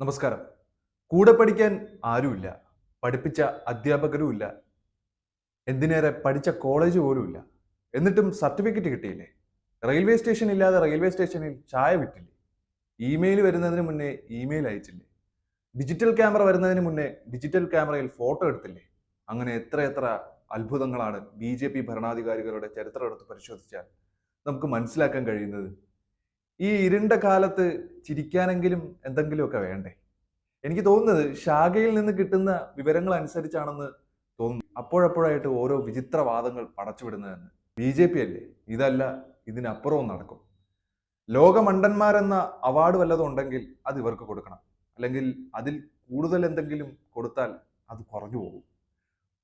നമസ്കാരം. കൂടെ പഠിക്കാൻ ആരുമില്ല. പഠിപ്പിച്ച അധ്യാപകരുമില്ല എന്തിനേറെ പഠിച്ച കോളേജ് പോലുമില്ല എന്നിട്ടും സർട്ടിഫിക്കറ്റ് കിട്ടിയില്ലേ? റെയിൽവേ സ്റ്റേഷൻ ഇല്ലാതെ റെയിൽവേ സ്റ്റേഷനിൽ ചായ വിറ്റില്ലേ? ഇമെയിൽ വരുന്നതിന് മുന്നേ ഇമെയിൽ അയച്ചില്ലേ? ഡിജിറ്റൽ ക്യാമറ വരുന്നതിന് മുന്നേ ഡിജിറ്റൽ ക്യാമറയിൽ ഫോട്ടോ എടുത്തില്ലേ? അങ്ങനെ എത്ര എത്ര അത്ഭുതങ്ങളാണ് ബി ജെ പി ഭരണാധികാരികളുടെ ചരിത്രം എടുത്ത് പരിശോധിച്ചാൽ നമുക്ക് മനസ്സിലാക്കാൻ കഴിയുന്നത് ഈ ഇരുണ്ട കാലത്ത് ചിരിക്കാനെങ്കിലും എന്തെങ്കിലുമൊക്കെ വേണ്ടേ? എനിക്ക് തോന്നുന്നത് ശാഖയിൽ നിന്ന് കിട്ടുന്ന വിവരങ്ങൾ അനുസരിച്ചാണെന്ന് തോന്നുന്നു. അപ്പോഴപ്പോഴായിട്ട് ഓരോ വിചിത്രവാദങ്ങൾ പടച്ചുവിടുന്നതെന്ന്. ബി ജെ പി അല്ലേ? ഇതല്ല ഇതിനപ്പുറവും നടക്കും. ലോകമണ്ടന്മാരെന്ന അവാർഡ് വല്ലതും ഉണ്ടെങ്കിൽ അത് ഇവർക്ക് കൊടുക്കണം. അല്ലെങ്കിൽ അതിൽ കൂടുതൽ എന്തെങ്കിലും കൊടുത്താൽ അത് കുറഞ്ഞു പോകും.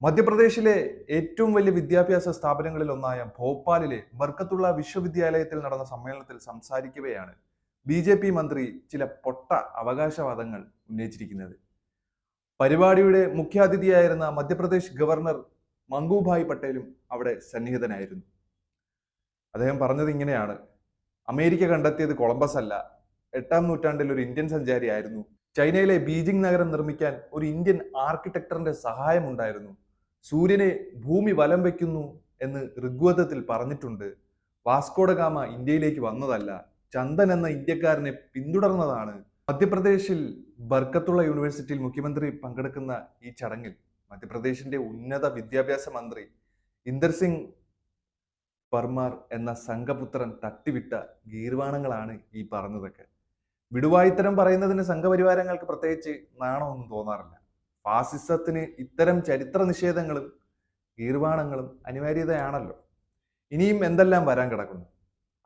മധ്യപ്രദേശിലെ ഏറ്റവും വലിയ വിദ്യാഭ്യാസ സ്ഥാപനങ്ങളിൽ ഒന്നായ ഭോപ്പാലിലെ ബർക്കത്തുള്ള വിശ്വവിദ്യാലയത്തിൽ നടന്ന സമ്മേളനത്തിൽ സംസാരിക്കവെയാണ് ബി ജെ പി മന്ത്രി ചില പൊട്ട അവകാശവാദങ്ങൾ ഉന്നയിച്ചിരിക്കുന്നത്. പരിപാടിയുടെ മുഖ്യാതിഥിയായിരുന്ന മധ്യപ്രദേശ് ഗവർണർ മംഗുഭായ് പട്ടേലും അവിടെ സന്നിഹിതനായിരുന്നു. അദ്ദേഹം പറഞ്ഞത് ഇങ്ങനെയാണ് അമേരിക്ക കണ്ടെത്തിയത് കൊളംബസ് അല്ല എട്ടാം നൂറ്റാണ്ടിൽ ഒരു ഇന്ത്യൻ സഞ്ചാരിയായിരുന്നു ചൈനയിലെ ബീജിംഗ് നഗരം നിർമ്മിക്കാൻ ഒരു ഇന്ത്യൻ ആർക്കിടെക്ടറിന്റെ സഹായമുണ്ടായിരുന്നു സൂര്യനെ ഭൂമി വലം വയ്ക്കുന്നു എന്ന് ഋഗ്വേദത്തിൽ പറഞ്ഞിട്ടുണ്ട്. വാസ്കോഡഗാമ ഇന്ത്യയിലേക്ക് വന്നതല്ല. ചന്ദൻ എന്ന ഇന്ത്യക്കാരനെ പിന്തുടർന്നതാണ്. മധ്യപ്രദേശിൽ ബർക്കത്തുള്ള യൂണിവേഴ്സിറ്റിയിൽ മുഖ്യമന്ത്രി പങ്കെടുക്കുന്ന ഈ ചടങ്ങിൽ മധ്യപ്രദേശിന്റെ ഉന്നത വിദ്യാഭ്യാസ മന്ത്രി ഇന്ദർ സിംഗ് പർമാർ എന്ന സംഘപുത്രൻ തട്ടിവിട്ട ഗീർവാണങ്ങളാണ് ഈ പറഞ്ഞതൊക്കെ. വിടുവായിത്തരം പറയുന്നതിന് സംഘപരിവാരങ്ങൾക്ക് പ്രത്യേകിച്ച് നാണമൊന്നും തോന്നാറില്ല. ഫാസിസത്തിന് ഇത്തരം ചരിത്ര നിഷേധങ്ങളും കീർവാണങ്ങളും അനിവാര്യതയാണല്ലോ. ഇനിയും എന്തെല്ലാം വരാൻ കിടക്കുന്നു?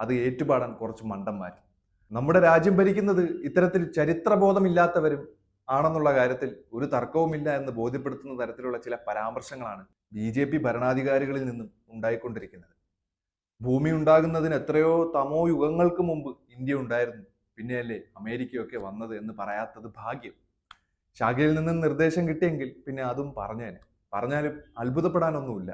അത് ഏറ്റുപാടാൻ കുറച്ച് മണ്ടന്മാർ നമ്മുടെ രാജ്യം ഭരിക്കുന്നത് ഇത്തരത്തിൽ ചരിത്രബോധമില്ലാത്തവരും ആണെന്നുള്ള കാര്യത്തിൽ ഒരു തർക്കവുമില്ല എന്ന് ബോധ്യപ്പെടുത്തുന്ന തരത്തിലുള്ള ചില പരാമർശങ്ങളാണ് ബി ജെ പി ഭരണാധികാരികളിൽ നിന്നും ഉണ്ടായിക്കൊണ്ടിരിക്കുന്നത്. ഭൂമി ഉണ്ടാകുന്നതിന് എത്രയോ തമോ യുഗങ്ങൾക്ക് മുമ്പ് ഇന്ത്യ ഉണ്ടായിരുന്നു. പിന്നെയല്ലേ അമേരിക്കയൊക്കെ വന്നത് എന്ന് പറയാത്തത് ഭാഗ്യം. ശാഖയിൽ നിന്ന് നിർദ്ദേശം കിട്ടിയെങ്കിൽ പിന്നെ അതും പറഞ്ഞേനെ. പറഞ്ഞാലും അത്ഭുതപ്പെടാനൊന്നുമില്ല.